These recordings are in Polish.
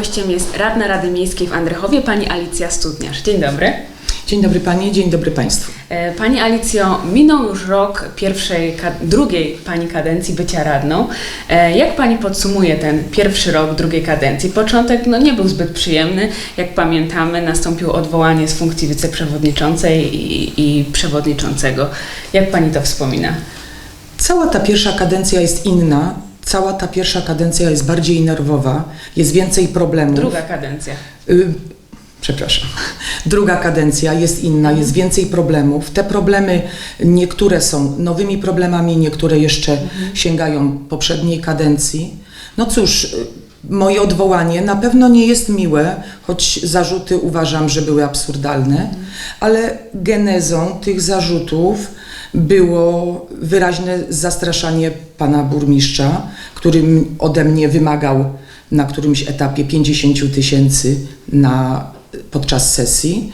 gościem jest radna Rady Miejskiej w Andrychowie, pani Alicja Studniarz. Dzień dobry. Dzień dobry Panie, dzień dobry Państwu. E, Pani Alicjo, minął już rok pierwszej, drugiej Pani kadencji bycia radną. E, Jak Pani podsumuje ten pierwszy rok drugiej kadencji? Początek no, nie był zbyt przyjemny. Jak pamiętamy, nastąpiło odwołanie z funkcji wiceprzewodniczącej i, i przewodniczącego. Jak Pani to wspomina? Cała ta pierwsza kadencja jest inna, cała ta pierwsza kadencja jest bardziej nerwowa, jest więcej problemów. Druga kadencja. Y, przepraszam. Druga kadencja jest inna, jest więcej problemów. Te problemy, niektóre są nowymi problemami, niektóre jeszcze sięgają poprzedniej kadencji. No cóż, y, moje odwołanie na pewno nie jest miłe, choć zarzuty uważam, że były absurdalne, ale genezą tych zarzutów było wyraźne zastraszanie pana burmistrza, który m- ode mnie wymagał na którymś etapie 50 tysięcy na, podczas sesji.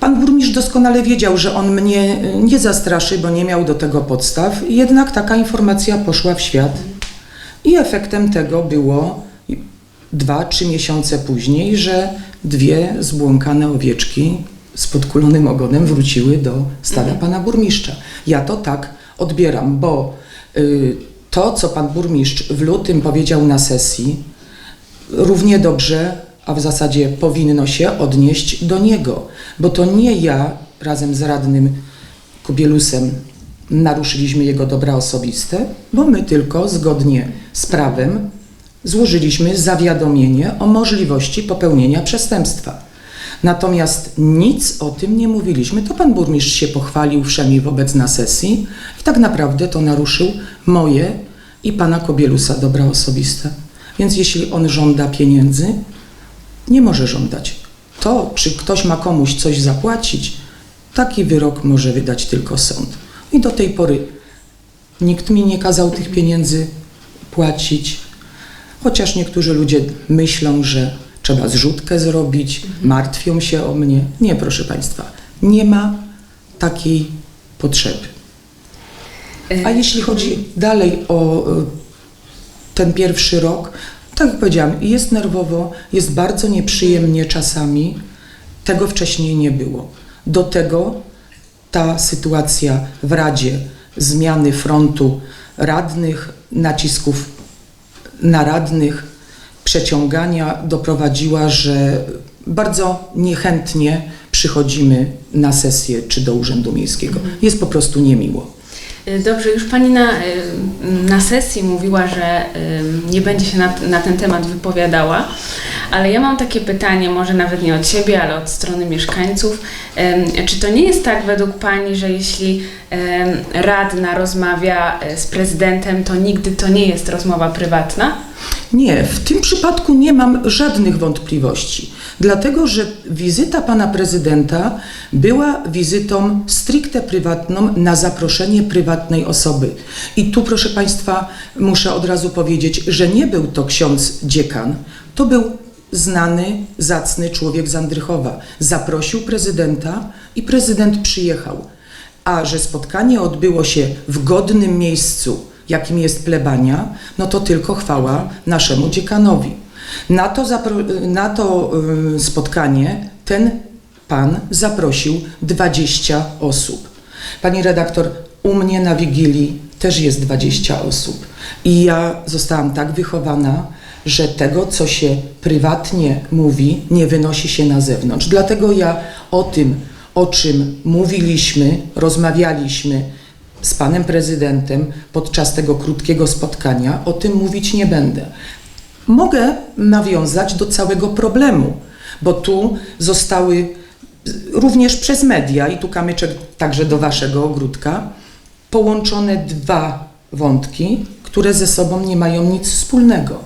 Pan burmistrz doskonale wiedział, że on mnie y, nie zastraszy, bo nie miał do tego podstaw, jednak taka informacja poszła w świat i efektem tego było dwa, trzy miesiące później, że dwie zbłąkane owieczki z podkulonym ogonem wróciły do stada pana burmistrza. Ja to tak odbieram, bo y, to, co pan burmistrz w lutym powiedział na sesji, równie dobrze, a w zasadzie powinno się odnieść do niego, bo to nie ja razem z radnym Kubielusem naruszyliśmy jego dobra osobiste, bo my tylko zgodnie z prawem złożyliśmy zawiadomienie o możliwości popełnienia przestępstwa. Natomiast nic o tym nie mówiliśmy. To pan burmistrz się pochwalił wszemi wobec na sesji i tak naprawdę to naruszył moje i pana Kobielusa dobra osobiste. Więc jeśli on żąda pieniędzy, nie może żądać. To, czy ktoś ma komuś coś zapłacić, taki wyrok może wydać tylko sąd. I do tej pory nikt mi nie kazał tych pieniędzy płacić, chociaż niektórzy ludzie myślą, że trzeba zrzutkę zrobić, martwią się o mnie. Nie, proszę Państwa, nie ma takiej potrzeby. A jeśli chodzi dalej o y, ten pierwszy rok, tak jak powiedziałam, jest nerwowo, jest bardzo nieprzyjemnie czasami. Tego wcześniej nie było. Do tego ta sytuacja w Radzie, zmiany frontu radnych, nacisków na radnych, przeciągania doprowadziła, że bardzo niechętnie przychodzimy na sesję czy do Urzędu Miejskiego. Jest po prostu niemiło. Y, Dobrze, już Pani na, y, na sesji mówiła, że y, nie będzie się na, na ten temat wypowiadała, ale ja mam takie pytanie, może nawet nie od siebie, ale od strony mieszkańców. Czy to nie jest tak według Pani, że jeśli radna rozmawia z prezydentem, to nigdy to nie jest rozmowa prywatna? Nie, w tym przypadku nie mam żadnych wątpliwości, dlatego że wizyta pana prezydenta była wizytą stricte prywatną na zaproszenie prywatnej osoby. I tu, proszę państwa, muszę od razu powiedzieć, że nie był to ksiądz dziekan, to był znany, zacny człowiek z Andrychowa. Zaprosił prezydenta i prezydent przyjechał. A że spotkanie odbyło się w godnym miejscu, jakim jest plebania, no to tylko chwała naszemu dziekanowi. Na to, na to spotkanie ten pan zaprosił 20 osób. Pani redaktor, u mnie na Wigilii też jest 20 osób. I ja zostałam tak wychowana, że tego, co się prywatnie mówi, nie wynosi się na zewnątrz. Dlatego ja o tym, o czym mówiliśmy, rozmawialiśmy z panem prezydentem podczas tego krótkiego spotkania, o tym mówić nie będę. Mogę nawiązać do całego problemu, bo tu zostały również przez media, i tu kamyczek także do waszego ogródka, połączone dwa wątki, które ze sobą nie mają nic wspólnego.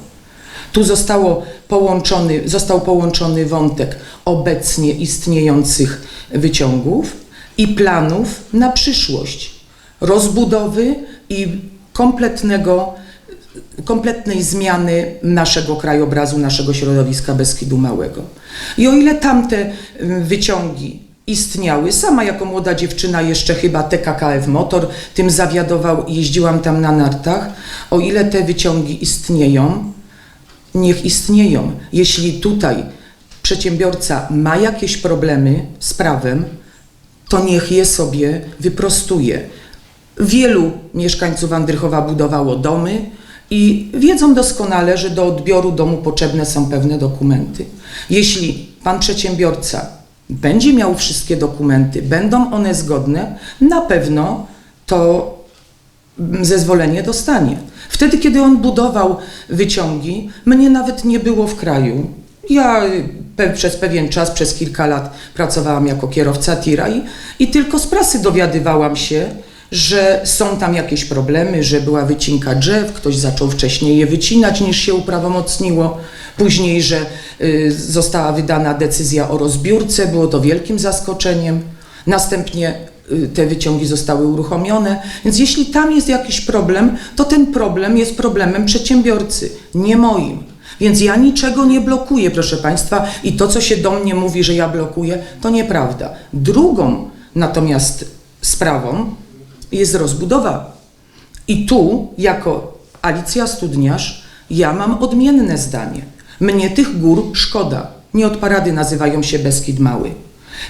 Tu zostało połączony, został połączony wątek obecnie istniejących wyciągów i planów na przyszłość, rozbudowy i kompletnego, kompletnej zmiany naszego krajobrazu, naszego środowiska Beskidu Małego. I o ile tamte y, wyciągi istniały, sama jako młoda dziewczyna jeszcze chyba TKKF Motor tym zawiadował i jeździłam tam na nartach, o ile te wyciągi istnieją, niech istnieją. Jeśli tutaj przedsiębiorca ma jakieś problemy z prawem, to niech je sobie wyprostuje. Wielu mieszkańców Andrychowa budowało domy i wiedzą doskonale, że do odbioru domu potrzebne są pewne dokumenty. Jeśli pan przedsiębiorca będzie miał wszystkie dokumenty, będą one zgodne, na pewno to zezwolenie dostanie. Wtedy, kiedy on budował wyciągi, mnie nawet nie było w kraju. Ja pe- przez pewien czas, przez kilka lat pracowałam jako kierowca tira i, i tylko z prasy dowiadywałam się, że są tam jakieś problemy, że była wycinka drzew, ktoś zaczął wcześniej je wycinać niż się uprawomocniło. Później, że y, została wydana decyzja o rozbiórce, było to wielkim zaskoczeniem. Następnie y, te wyciągi zostały uruchomione. Więc jeśli tam jest jakiś problem, to ten problem jest problemem przedsiębiorcy, nie moim. Więc ja niczego nie blokuję, proszę Państwa, i to, co się do mnie mówi, że ja blokuję, to nieprawda. Drugą natomiast sprawą jest rozbudowa. I tu, jako Alicja Studniarz, ja mam odmienne zdanie. Mnie tych gór szkoda. Nie od parady nazywają się Beskid Mały.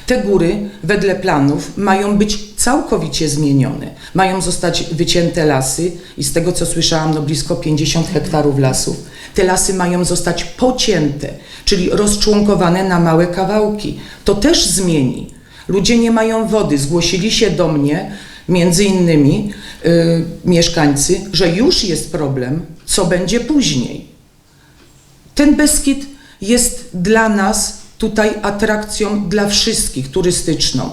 Te góry, wedle planów, mają być całkowicie zmienione. Mają zostać wycięte lasy i z tego, co słyszałam, no blisko 50 hektarów lasów. Te lasy mają zostać pocięte, czyli rozczłonkowane na małe kawałki. To też zmieni. Ludzie nie mają wody. Zgłosili się do mnie, między innymi y, mieszkańcy, że już jest problem, co będzie później. Ten Beskid jest dla nas tutaj atrakcją dla wszystkich turystyczną.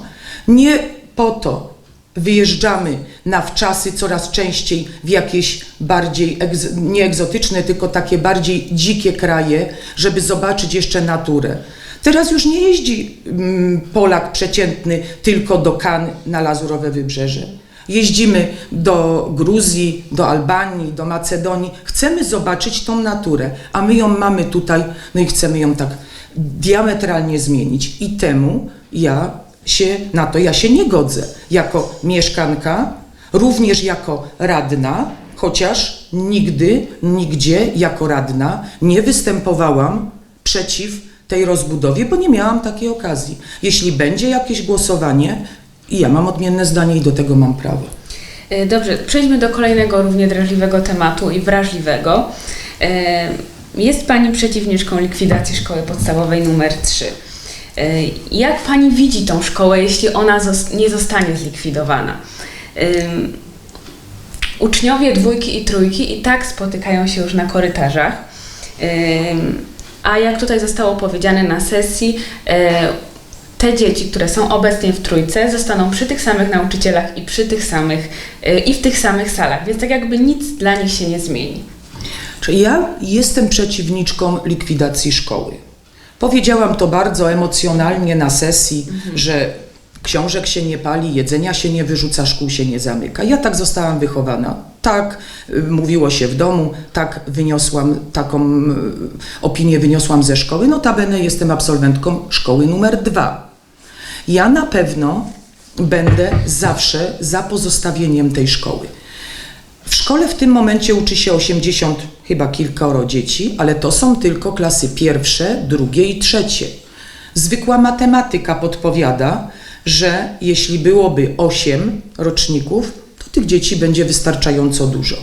Nie po to wyjeżdżamy na wczasy coraz częściej w jakieś bardziej egz, nie egzotyczne, tylko takie bardziej dzikie kraje, żeby zobaczyć jeszcze naturę. Teraz już nie jeździ mm, Polak przeciętny tylko do Kan na Lazurowe Wybrzeże. Jeździmy do Gruzji, do Albanii, do Macedonii. Chcemy zobaczyć tą naturę, a my ją mamy tutaj, no i chcemy ją tak diametralnie zmienić. I temu ja się, na to ja się nie godzę. Jako mieszkanka, również jako radna, chociaż nigdy, nigdzie jako radna nie występowałam przeciw tej rozbudowie, bo nie miałam takiej okazji. Jeśli będzie jakieś głosowanie, i ja mam odmienne zdanie i do tego mam prawo. E, Dobrze, przejdźmy do kolejnego równie drażliwego tematu i wrażliwego. E, Jest Pani przeciwniczką likwidacji szkoły podstawowej numer 3. E, Jak Pani widzi tą szkołę, jeśli ona nie zostanie zlikwidowana? Uczniowie dwójki i trójki i tak spotykają się już na korytarzach. A jak tutaj zostało powiedziane na sesji, e, te dzieci, które są obecnie w trójce, zostaną przy tych samych nauczycielach i przy tych samych e, i w tych samych salach, więc tak jakby nic dla nich się nie zmieni. Czyli ja jestem przeciwniczką likwidacji szkoły. Powiedziałam to bardzo emocjonalnie na sesji, że książek się nie pali, jedzenia się nie wyrzuca, szkół się nie zamyka. Ja tak zostałam wychowana. Tak y, mówiło się w domu, tak wyniosłam, taką y, opinię wyniosłam ze szkoły. Notabene jestem absolwentką szkoły numer dwa. Ja na pewno będę zawsze za pozostawieniem tej szkoły. W szkole w tym momencie uczy się 80 chyba kilkoro dzieci, ale to są tylko klasy pierwsze, drugie i trzecie. Zwykła matematyka podpowiada, że jeśli byłoby 8 roczników, tych dzieci będzie wystarczająco dużo.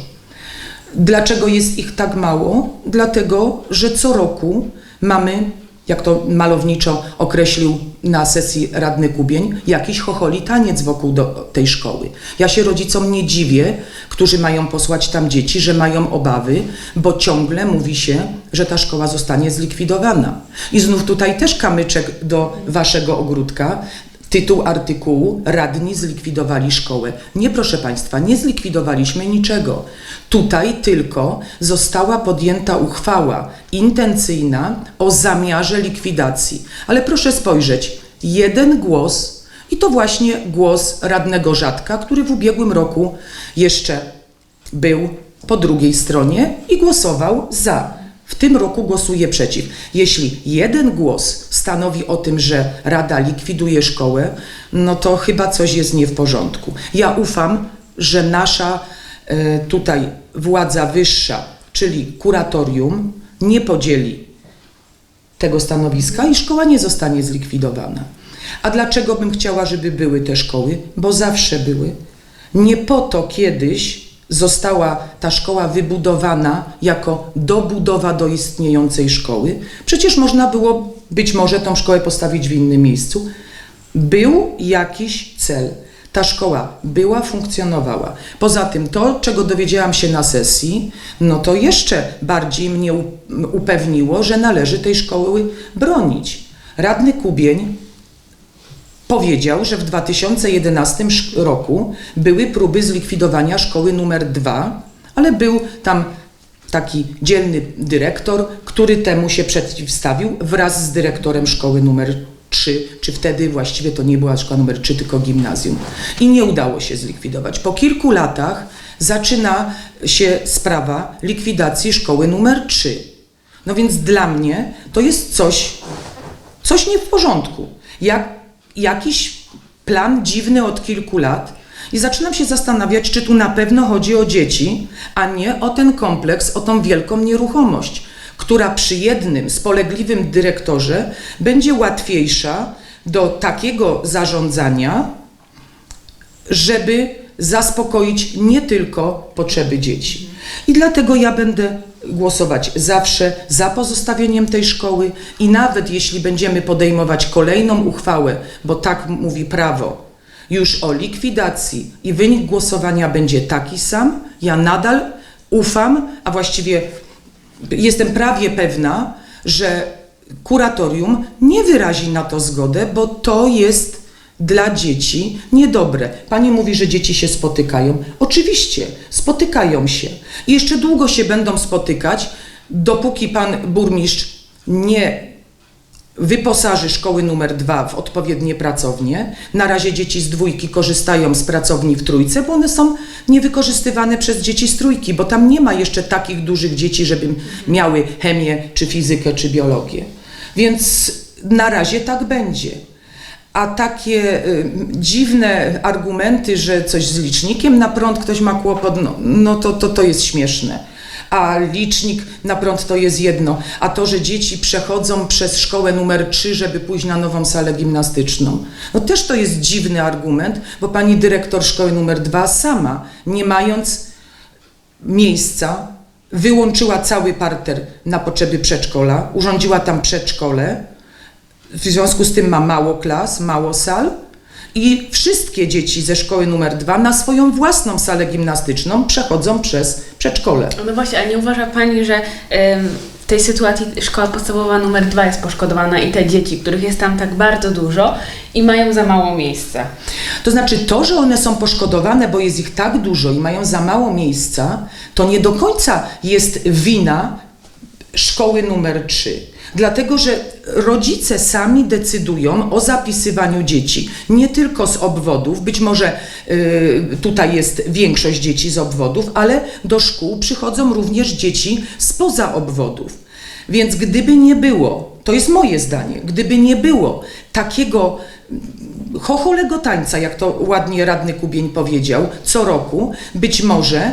Dlaczego jest ich tak mało? Dlatego, że co roku mamy, jak to malowniczo określił na sesji radny Kubień, jakiś chocholi taniec wokół tej szkoły. Ja się rodzicom nie dziwię, którzy mają posłać tam dzieci, że mają obawy, bo ciągle mówi się, że ta szkoła zostanie zlikwidowana. I znów tutaj też kamyczek do waszego ogródka. Tytuł artykułu Radni zlikwidowali szkołę. Nie, proszę Państwa, nie zlikwidowaliśmy niczego. Tutaj tylko została podjęta uchwała intencyjna o zamiarze likwidacji. Ale proszę spojrzeć, jeden głos i to właśnie głos radnego Rzadka, który w ubiegłym roku jeszcze był po drugiej stronie i głosował za. W tym roku głosuje przeciw. Jeśli jeden głos stanowi o tym, że Rada likwiduje szkołę, no to chyba coś jest nie w porządku. Ja ufam, że nasza e, tutaj władza wyższa, czyli kuratorium, nie podzieli tego stanowiska i szkoła nie zostanie zlikwidowana. A dlaczego bym chciała, żeby były te szkoły? Bo zawsze były. Nie po to kiedyś została ta szkoła wybudowana jako dobudowa do istniejącej szkoły. Przecież można było być może tą szkołę postawić w innym miejscu. Był jakiś cel. Ta szkoła była, funkcjonowała. Poza tym to, czego dowiedziałam się na sesji, no to jeszcze bardziej mnie upewniło, że należy tej szkoły bronić. Radny Kubień powiedział, że w 2011 sz- roku były próby zlikwidowania szkoły numer 2, ale był tam taki dzielny dyrektor, który temu się przeciwstawił wraz z dyrektorem szkoły numer 3, czy wtedy właściwie to nie była szkoła numer 3, tylko gimnazjum. I nie udało się zlikwidować. Po kilku latach zaczyna się sprawa likwidacji szkoły numer 3. No więc dla mnie to jest coś, coś nie w porządku. Jak, jakiś plan dziwny od kilku lat i zaczynam się zastanawiać, czy tu na pewno chodzi o dzieci, a nie o ten kompleks, o tą wielką nieruchomość, która przy jednym spolegliwym dyrektorze będzie łatwiejsza do takiego zarządzania, żeby zaspokoić nie tylko potrzeby dzieci. I dlatego ja będę głosować zawsze za pozostawieniem tej szkoły i nawet jeśli będziemy podejmować kolejną uchwałę, bo tak mówi prawo, już o likwidacji i wynik głosowania będzie taki sam, ja nadal ufam, a właściwie jestem prawie pewna, że kuratorium nie wyrazi na to zgodę, bo to jest dla dzieci niedobre. Pani mówi, że dzieci się spotykają. Oczywiście, spotykają się. I jeszcze długo się będą spotykać, dopóki pan burmistrz nie wyposaży szkoły numer dwa w odpowiednie pracownie. Na razie dzieci z dwójki korzystają z pracowni w trójce, bo one są niewykorzystywane przez dzieci z trójki, bo tam nie ma jeszcze takich dużych dzieci, żeby miały chemię, czy fizykę, czy biologię. Więc na razie tak będzie. A takie y, dziwne argumenty, że coś z licznikiem na prąd ktoś ma kłopot, no, no to, to, to jest śmieszne. A licznik na prąd to jest jedno. A to, że dzieci przechodzą przez szkołę numer 3, żeby pójść na nową salę gimnastyczną, no też to jest dziwny argument, bo pani dyrektor szkoły numer 2 sama, nie mając miejsca, wyłączyła cały parter na potrzeby przedszkola, urządziła tam przedszkole, w związku z tym ma mało klas, mało sal i wszystkie dzieci ze szkoły numer 2 na swoją własną salę gimnastyczną przechodzą przez przedszkole. No właśnie, a nie uważa Pani, że w tej sytuacji szkoła podstawowa numer dwa jest poszkodowana i te dzieci, których jest tam tak bardzo dużo i mają za mało miejsca? To znaczy to, że one są poszkodowane, bo jest ich tak dużo i mają za mało miejsca, to nie do końca jest wina szkoły numer 3. Dlatego, że rodzice sami decydują o zapisywaniu dzieci, nie tylko z obwodów, być może y, tutaj jest większość dzieci z obwodów, ale do szkół przychodzą również dzieci spoza obwodów. Więc gdyby nie było, to jest moje zdanie, gdyby nie było takiego chocholego tańca, jak to ładnie radny Kubień powiedział, co roku, być może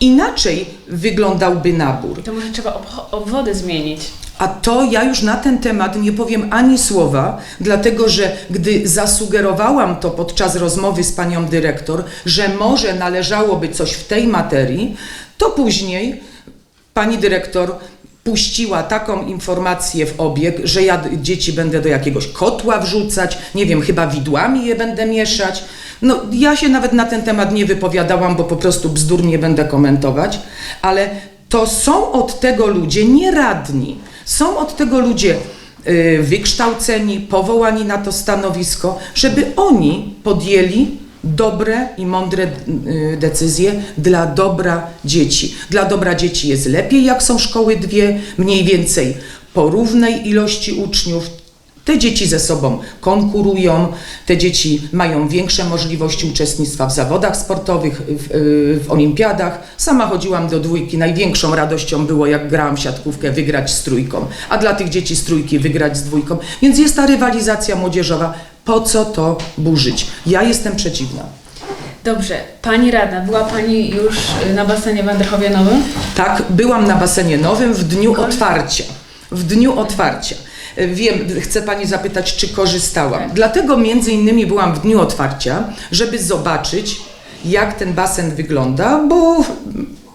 inaczej wyglądałby nabór. To może trzeba obwody zmienić. A to ja już na ten temat nie powiem ani słowa, dlatego że gdy zasugerowałam to podczas rozmowy z panią dyrektor, że może należałoby coś w tej materii, to później pani dyrektor puściła taką informację w obieg, że ja dzieci będę do jakiegoś kotła wrzucać, nie wiem, chyba widłami je będę mieszać. No, ja się nawet na ten temat nie wypowiadałam, bo po prostu bzdur nie będę komentować, ale to są od tego ludzie nieradni. Są od tego ludzie y, wykształceni, powołani na to stanowisko, żeby oni podjęli dobre i mądre y, decyzje dla dobra dzieci. Dla dobra dzieci jest lepiej, jak są szkoły dwie, mniej więcej po równej ilości uczniów. Te dzieci ze sobą konkurują, te dzieci mają większe możliwości uczestnictwa w zawodach sportowych, w, w olimpiadach. Sama chodziłam do dwójki, największą radością było, jak grałam w siatkówkę, wygrać z trójką, a dla tych dzieci z trójki wygrać z dwójką. Więc jest ta rywalizacja młodzieżowa. Po co to burzyć? Ja jestem przeciwna. Dobrze, Pani radna, była Pani już na basenie w Andrychowie Nowym? Tak, byłam na basenie nowym w dniu otwarcia. W dniu otwarcia. Wiem, chcę Pani zapytać, czy korzystałam. Tak. Dlatego między innymi byłam w dniu otwarcia, żeby zobaczyć, jak ten basen wygląda, bo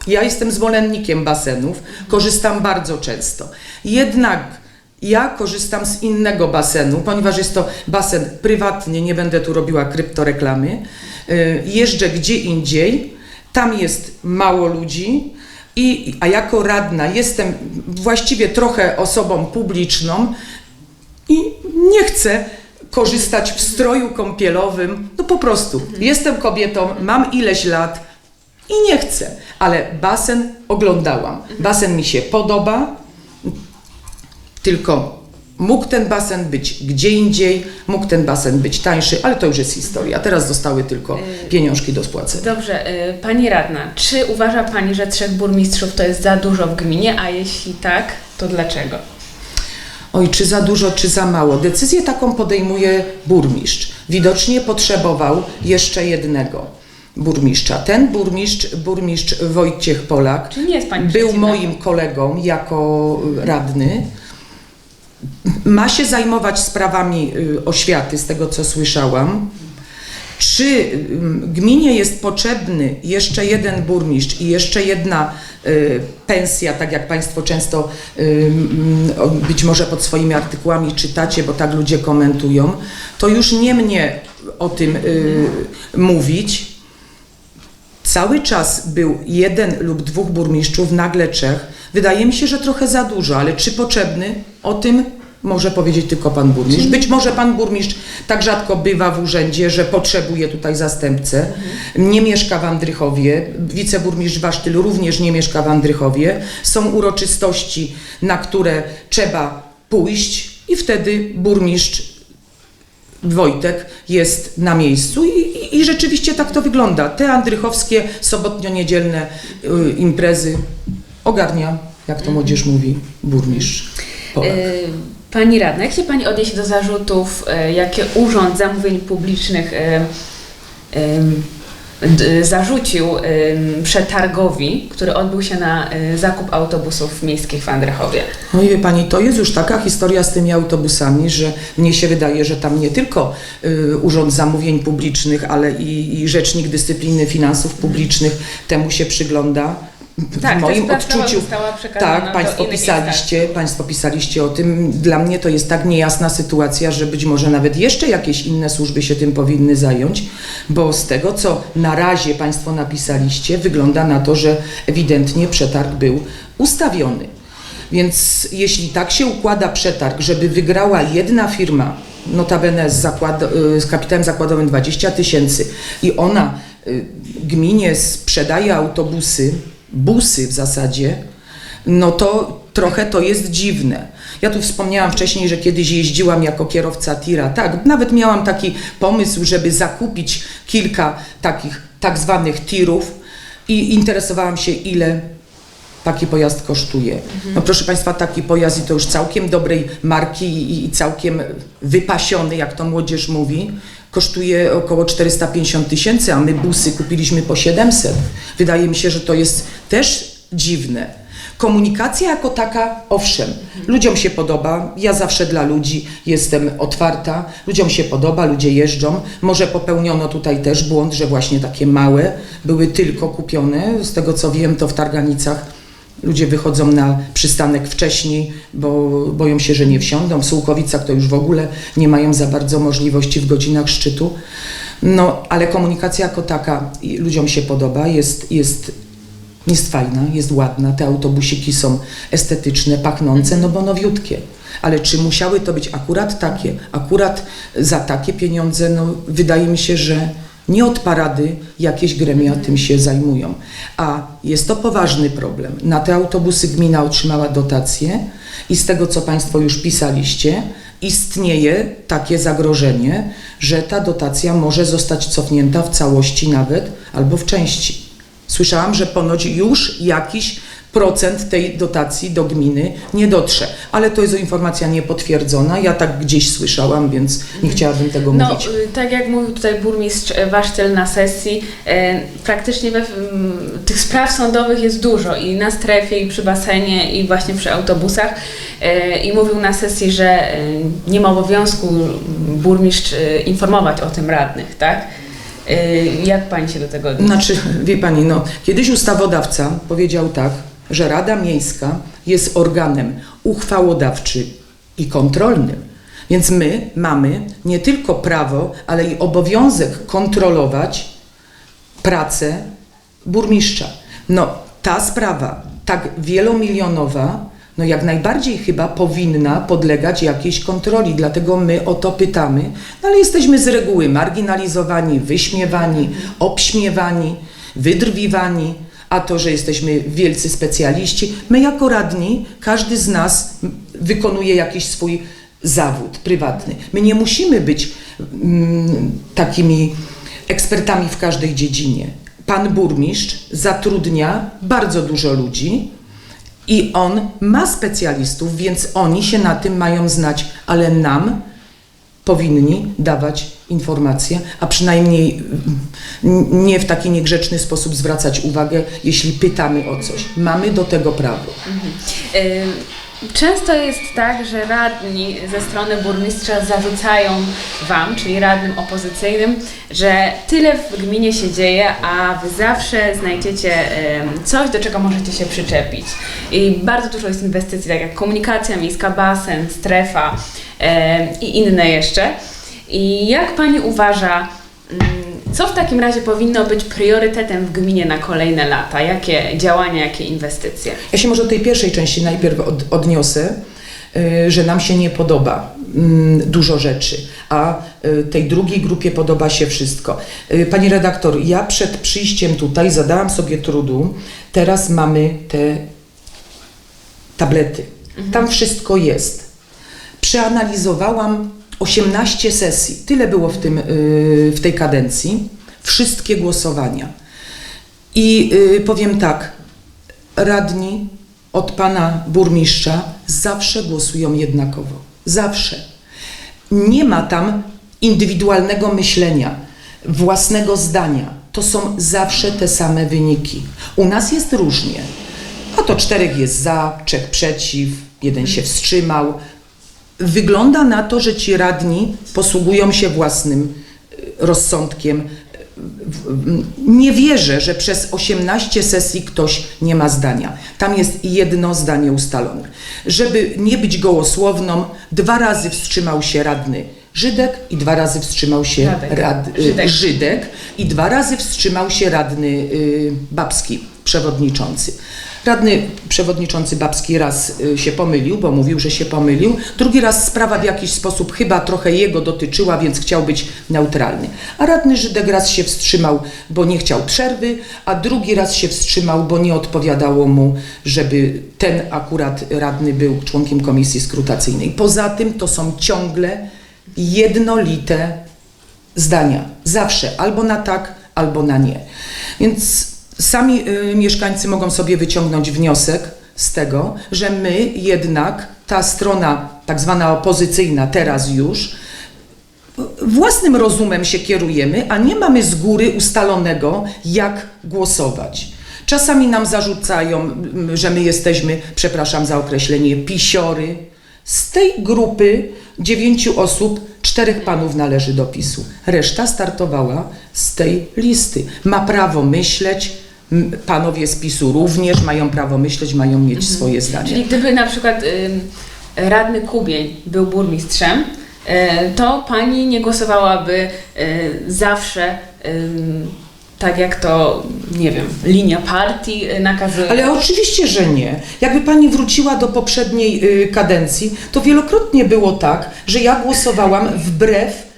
ja jestem zwolennikiem basenów, korzystam bardzo często. Jednak ja korzystam z innego basenu, ponieważ jest to basen prywatny, nie będę tu robiła kryptoreklamy. Y, Jeżdżę gdzie indziej, tam jest mało ludzi, i, a jako radna jestem właściwie trochę osobą publiczną i nie chcę korzystać w stroju kąpielowym. No po prostu, jestem kobietą, mam ileś lat i nie chcę, ale basen oglądałam. Basen mi się podoba, tylko mógł ten basen być gdzie indziej, mógł ten basen być tańszy, ale to już jest historia. Teraz zostały tylko pieniążki do spłacenia. Dobrze, y, Pani radna, czy uważa Pani, że trzech burmistrzów to jest za dużo w gminie, a jeśli tak, to dlaczego? Oj, czy za dużo, czy za mało. Decyzję taką podejmuje burmistrz. Widocznie potrzebował jeszcze jednego burmistrza. Ten burmistrz, burmistrz Wojciech Polak, był moim kolegą jako radny. Ma się zajmować sprawami y, oświaty, z tego co słyszałam. Czy y, gminie jest potrzebny jeszcze jeden burmistrz i jeszcze jedna y, pensja, tak jak Państwo często mm, być może pod swoimi artykułami czytacie, bo tak ludzie komentują, to już nie mnie o tym mówić. Cały czas był jeden lub dwóch burmistrzów, nagle trzech. Wydaje mi się, że trochę za dużo, ale czy potrzebny? O tym może powiedzieć tylko pan burmistrz. Być może pan burmistrz tak rzadko bywa w urzędzie, że potrzebuje tutaj zastępcę. Nie mieszka w Andrychowie. Wiceburmistrz Wasztyl również nie mieszka w Andrychowie. Są uroczystości, na które trzeba pójść i wtedy burmistrz Wojtek jest na miejscu i, i, rzeczywiście tak to wygląda. Te andrychowskie sobotnio-niedzielne y, imprezy ogarnia, jak to młodzież mówi, burmistrz. Polak. Y, Pani radna, jak się Pani odniesie do zarzutów, y, jakie Urząd Zamówień Publicznych d- zarzucił y, przetargowi, który odbył się na y, zakup autobusów miejskich w Andrychowie? No i wie Pani, to jest już taka historia z tymi autobusami, że mnie się wydaje, że tam nie tylko y, Urząd Zamówień Publicznych, ale i, i Rzecznik Dyscypliny Finansów Publicznych temu się przygląda. W Tak, moim ta sprawa odczuciu Tak, Państwo pisaliście, Państwo pisaliście o tym. Dla mnie to jest tak niejasna sytuacja, że być może nawet jeszcze jakieś inne służby się tym powinny zająć, bo z tego, co na razie Państwo napisaliście, wygląda na to, że ewidentnie przetarg był ustawiony. Więc jeśli tak się układa przetarg, żeby wygrała jedna firma, notabene z, zakład, z kapitałem zakładowym 20 tysięcy i ona y, gminie sprzedaje autobusy, busy w zasadzie, no to trochę to jest dziwne. Ja tu wspomniałam wcześniej, że kiedyś jeździłam jako kierowca tira. Tak, nawet miałam taki pomysł, żeby zakupić kilka takich tak zwanych tirów i interesowałam się, ile taki pojazd kosztuje. No proszę Państwa, taki pojazd i to już całkiem dobrej marki i, i całkiem wypasiony, jak to młodzież mówi, kosztuje około 450 tysięcy, a my busy kupiliśmy po 700. Wydaje mi się, że to jest też dziwne. Komunikacja jako taka, owszem, ludziom się podoba, ja zawsze dla ludzi jestem otwarta, ludziom się podoba, ludzie jeżdżą. Może popełniono tutaj też błąd, że właśnie takie małe były tylko kupione. Z tego co wiem, to w Targanicach ludzie wychodzą na przystanek wcześniej, bo boją się, że nie wsiądą. W Sułkowicach to już w ogóle nie mają za bardzo możliwości w godzinach szczytu. No, ale komunikacja jako taka ludziom się podoba, jest, jest jest fajna, jest ładna, te autobusiki są estetyczne, pachnące, no bo nowiutkie. Ale czy musiały to być akurat takie, akurat za takie pieniądze, no wydaje mi się, że nie od parady jakieś gremia tym się zajmują. A jest to poważny problem. Na te autobusy gmina otrzymała dotacje i z tego, co Państwo już pisaliście, istnieje takie zagrożenie, że ta dotacja może zostać cofnięta w całości nawet albo w części. Słyszałam, że ponoć już jakiś procent tej dotacji do gminy nie dotrze. Ale to jest informacja niepotwierdzona. Ja tak gdzieś słyszałam, więc nie chciałabym tego No, mówić. y, tak jak mówił tutaj burmistrz e, Wasztyl na sesji, e, praktycznie we, m, tych spraw sądowych jest dużo i na strefie, i przy basenie, i właśnie przy autobusach. E, I mówił na sesji, że e, nie ma obowiązku burmistrz e, informować o tym radnych, tak? E, Jak Pani się do tego odniesie? Znaczy, wie Pani, no, kiedyś ustawodawca powiedział tak, że Rada Miejska jest organem uchwałodawczym i kontrolnym. Więc my mamy nie tylko prawo, ale i obowiązek kontrolować pracę burmistrza. No, ta sprawa, tak wielomilionowa, no jak najbardziej chyba powinna podlegać jakiejś kontroli, dlatego my o to pytamy, no ale jesteśmy z reguły marginalizowani, wyśmiewani, obśmiewani, wydrwiwani, a to, że jesteśmy wielcy specjaliści, my jako radni, każdy z nas wykonuje jakiś swój zawód prywatny. My nie musimy być mm, takimi ekspertami w każdej dziedzinie. Pan burmistrz zatrudnia bardzo dużo ludzi i on ma specjalistów, więc oni się na tym mają znać, ale nam powinni dawać informacje, a przynajmniej mm, nie w taki niegrzeczny sposób zwracać uwagę, jeśli pytamy o coś. Mamy do tego prawo. Y, Często jest tak, że radni ze strony burmistrza zarzucają Wam, czyli radnym opozycyjnym, że tyle w gminie się dzieje, a Wy zawsze znajdziecie coś, do czego możecie się przyczepić. I bardzo dużo jest inwestycji, tak jak komunikacja miejska, basen, strefa i inne jeszcze. I jak Pani uważa, mm, co w takim razie powinno być priorytetem w gminie na kolejne lata? Jakie działania, jakie inwestycje? Ja się może tej pierwszej części najpierw od, odniosę, y, że nam się nie podoba mm, dużo rzeczy, a y, tej drugiej grupie podoba się wszystko. Y, Pani redaktor, ja przed przyjściem tutaj zadałam sobie trudu, teraz mamy te tablety. Tam wszystko jest. Przeanalizowałam 18 sesji, tyle było w, tym, y, w tej kadencji, wszystkie głosowania. I y, powiem tak, radni od pana burmistrza zawsze głosują jednakowo. Zawsze. Nie ma tam indywidualnego myślenia, własnego zdania. To są zawsze te same wyniki. U nas jest różnie. A to czterech jest za, trzech przeciw, jeden się wstrzymał. Wygląda na to, że ci radni posługują się własnym y, rozsądkiem. Nie wierzę, że przez 18 sesji ktoś nie ma zdania. Tam jest jedno zdanie ustalone. Żeby nie być gołosłowną, dwa razy wstrzymał się radny Żydek i dwa razy wstrzymał się Radek. rad, y, Żydek. Żydek i dwa razy wstrzymał się radny y, Babski, przewodniczący. Radny przewodniczący Babski raz y, się pomylił, bo mówił, że się pomylił. Drugi raz sprawa w jakiś sposób chyba trochę jego dotyczyła, więc chciał być neutralny. A radny Żydek raz się wstrzymał, bo nie chciał przerwy, a drugi raz się wstrzymał, bo nie odpowiadało mu, żeby ten akurat radny był członkiem komisji skrutacyjnej. Poza tym to są ciągle jednolite zdania. Zawsze albo na tak, albo na nie. Więc sami y, mieszkańcy mogą sobie wyciągnąć wniosek z tego, że my jednak, ta strona tak zwana opozycyjna teraz już, własnym rozumem się kierujemy, a nie mamy z góry ustalonego, jak głosować. Czasami nam zarzucają, że my jesteśmy, przepraszam za określenie, pisiory. Z tej grupy dziewięciu osób, czterech panów należy do PiSu. Reszta startowała z tej listy. Ma prawo myśleć, panowie z PiSu również mają prawo myśleć, mają mieć swoje zdanie. Czyli gdyby na przykład ym, radny Kubień był burmistrzem, y, to pani nie głosowałaby y, zawsze ym, tak jak to, nie wiem, linia partii y, nakazuje. Ale oczywiście, że nie. Jakby pani wróciła do poprzedniej y, kadencji, to wielokrotnie było tak, że ja głosowałam wbrew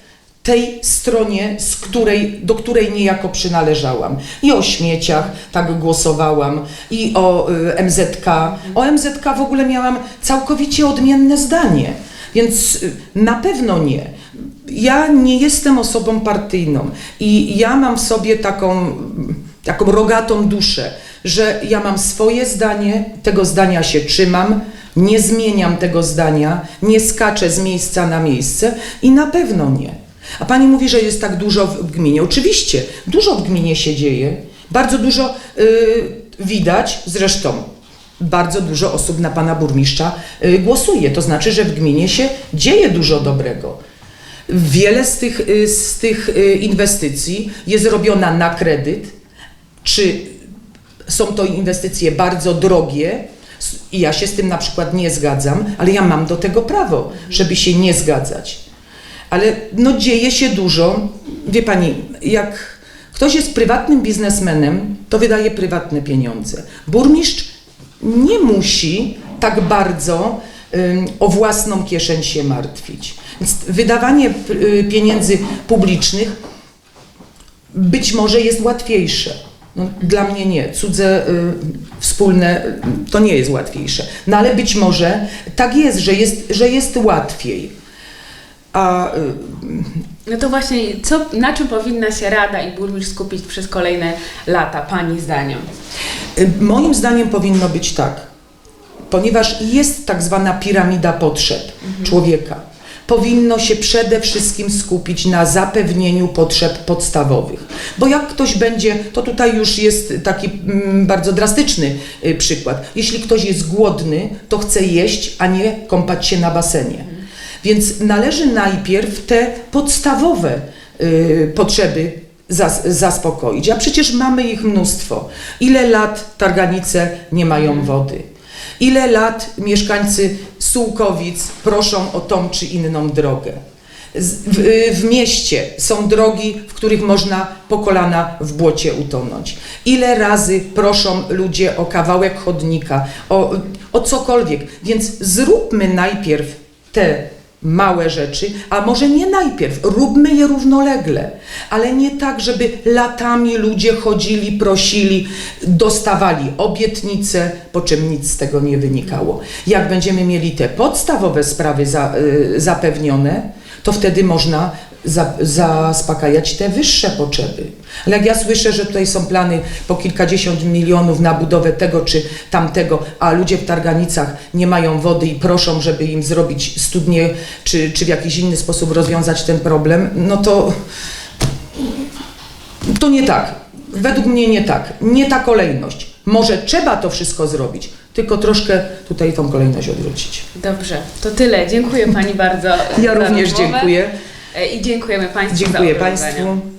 tej stronie, z której, do której niejako przynależałam. I o śmieciach tak głosowałam, i o y, MZK. O MZK w ogóle miałam całkowicie odmienne zdanie. Więc y, na pewno nie. Ja nie jestem osobą partyjną i ja mam w sobie taką, taką rogatą duszę. że ja mam swoje zdanie, tego zdania się trzymam, nie zmieniam tego zdania, nie skaczę z miejsca na miejsce i na pewno nie. A pani mówi, że jest tak dużo w gminie. Oczywiście, dużo w gminie się dzieje, bardzo dużo y, widać, zresztą bardzo dużo osób na pana burmistrza y, głosuje. To znaczy, że w gminie się dzieje dużo dobrego. Wiele z tych, y, z tych inwestycji jest robiona na kredyt, czy są to inwestycje bardzo drogie i ja się z tym na przykład nie zgadzam, ale ja mam do tego prawo, żeby się nie zgadzać. Ale no dzieje się dużo. Wie pani, jak ktoś jest prywatnym biznesmenem, to wydaje prywatne pieniądze. Burmistrz nie musi tak bardzo o własną kieszeń się martwić. Więc wydawanie y, pieniędzy publicznych być może jest łatwiejsze. No, dla mnie nie. Cudze y, wspólne y, to nie jest łatwiejsze. No ale być może tak jest, że jest, że jest łatwiej. A y, No to właśnie, co, na czym powinna się Rada i Burmistrz skupić przez kolejne lata, Pani zdaniem? Y, Moim zdaniem powinno być tak, ponieważ jest tak zwana piramida potrzeb człowieka. Powinno się przede wszystkim skupić na zapewnieniu potrzeb podstawowych. Bo jak ktoś będzie, to tutaj już jest taki mm, bardzo drastyczny y, przykład. Jeśli ktoś jest głodny, to chce jeść, a nie kąpać się na basenie. Więc należy najpierw te podstawowe y, potrzeby zas, zaspokoić. A przecież mamy ich mnóstwo. Ile lat targanice nie mają wody? Ile lat mieszkańcy Sułkowic proszą o tą czy inną drogę? W, y, w mieście są drogi, w których można po kolana w błocie utonąć. Ile razy proszą ludzie o kawałek chodnika, o, o cokolwiek. Więc zróbmy najpierw te małe rzeczy, a może nie najpierw, róbmy je równolegle, ale nie tak, żeby latami ludzie chodzili, prosili, dostawali obietnice, po czym nic z tego nie wynikało. Jak będziemy mieli te podstawowe sprawy za, y, zapewnione, to wtedy można zaspokajać te wyższe potrzeby. Ale jak ja słyszę, że tutaj są plany po kilkadziesiąt milionów na budowę tego czy tamtego, a ludzie w Targanicach nie mają wody i proszą, żeby im zrobić studnię, czy, czy w jakiś inny sposób rozwiązać ten problem, no to to nie tak. Według mnie nie tak. Nie ta kolejność. Może trzeba to wszystko zrobić, tylko troszkę tutaj tą kolejność odwrócić. Dobrze, to tyle. Dziękuję Pani bardzo. Ja również rozmowę. dziękuję. E, I dziękujemy Państwu za Dziękuję oglądanie. Państwu.